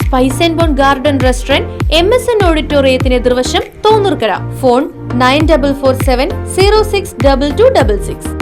Spice and bone garden restaurant M S N ഓഡിറ്റോറിയത്തിന് എതിർവശം Thonnurkkara. Phone nine double four seven zero six double two double six.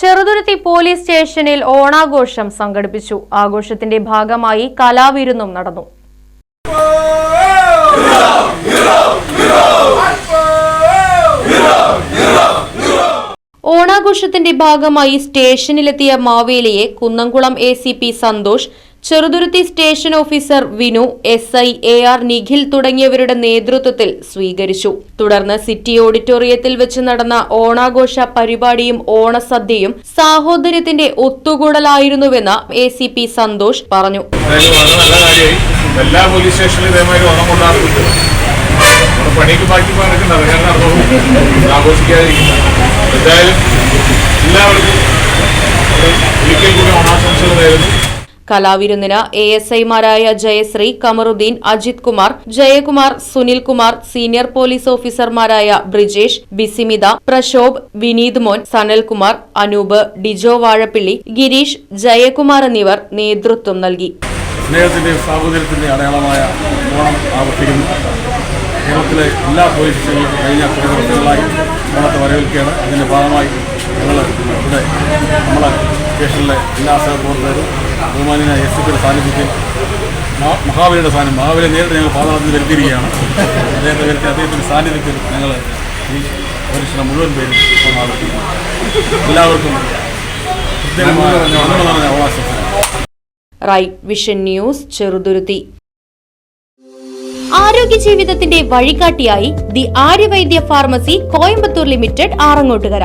Cheruthuruthy police സ്റ്റേഷനിൽ ഓണാഘോഷം സംഘടിപ്പിച്ചു. ആഘോഷത്തിന്റെ ഭാഗമായി കലാവിരുന്നും നടന്നു. ഓണാഘോഷത്തിന്റെ ഭാഗമായി സ്റ്റേഷനിലെത്തിയ മാവേലിയെ Kunnamkulam A Santhosh Cheruthuruthy station officer Vinu S I A R Nikhil തുടങ്ങിയവരുടെ നേതൃത്വത്തിൽ സ്വീകരിച്ചു. തുടർന്ന് സിറ്റി ഓഡിറ്റോറിയത്തിൽ വെച്ച് നടന്ന ഓണാഘോഷ പരിപാടിയും ഓണസദ്യയും സാഹോദര്യത്തിന്റെ ഒത്തുകൂടലായിരുന്നുവെന്ന് എ സി പി സന്തോഷ് പറഞ്ഞു. എല്ലാ പോലീസ് സ്റ്റേഷനിലും ബാക്കി എല്ലാവർക്കും ഒരു ഒരിക്കൽ കൂടി ഓണാശംസകൾ നേരുന്നു. കലാവിരുന്നിന് എ എസ് ഐമാരായ ജയശ്രീ കമറുദ്ദീൻ അജിത് കുമാർ ജയകുമാർ സുനിൽകുമാർ സീനിയർ പോലീസ് ഓഫീസർമാരായ ബ്രിജേഷ് ബിസിമിത പ്രശോഭ് വിനീത് മോൻ സനൽകുമാർ അനൂപ് ഡിജോ വാഴപ്പിള്ളി ഗിരീഷ് ജയകുമാർ എന്നിവർ നേതൃത്വം നൽകി. സ്നേഹത്തിന്റെയും സാഹോദര്യത്തിന്റെയും അടയാളമായ ഓണം ആവർത്തിക്കുന്നു കേരളത്തിലെ എല്ലാ പോലീസ് സ്റ്റേഷനിലും കഴിഞ്ഞ കുറേ ദിവസങ്ങളായി ഓണത്തെ വരവേൽക്കുകയാണ്. അതിന്റെ ഭാഗമായി ഞങ്ങൾ ഇവിടെ നമ്മളെ സ്റ്റേഷനിലെ എല്ലാ സഹപ്രവർത്തകരും ബഹുമാനിയായ എസ് പിയുടെ സാന്നിധ്യത്തിൽ മഹാ- മഹാബലിയുടെ സാന്നിധ്യം മഹാബലിയെ നേരിട്ട് ഞങ്ങൾ പാതാളത്തിൽ വരുത്തിയിരിക്കുകയാണ്. അദ്ദേഹത്തെ വരുത്തി അദ്ദേഹത്തിന്റെ സാന്നിധ്യത്തിൽ ഞങ്ങൾ ഈ പരിശ്രമം മുഴുവൻ പേരും ആവർത്തിക്കുന്നു എല്ലാവർക്കും കൃത്യമായ നിറഞ്ഞ ഓണാശംസകൾ റൈറ്റ് വിഷൻ ന്യൂസ് ചെറുതുരുത്തി. ആരോഗ്യ ജീവിതത്തിന്റെ വഴികാട്ടിയായി the Aryavaidya pharmacy Coimbatore limited Aarangottukara.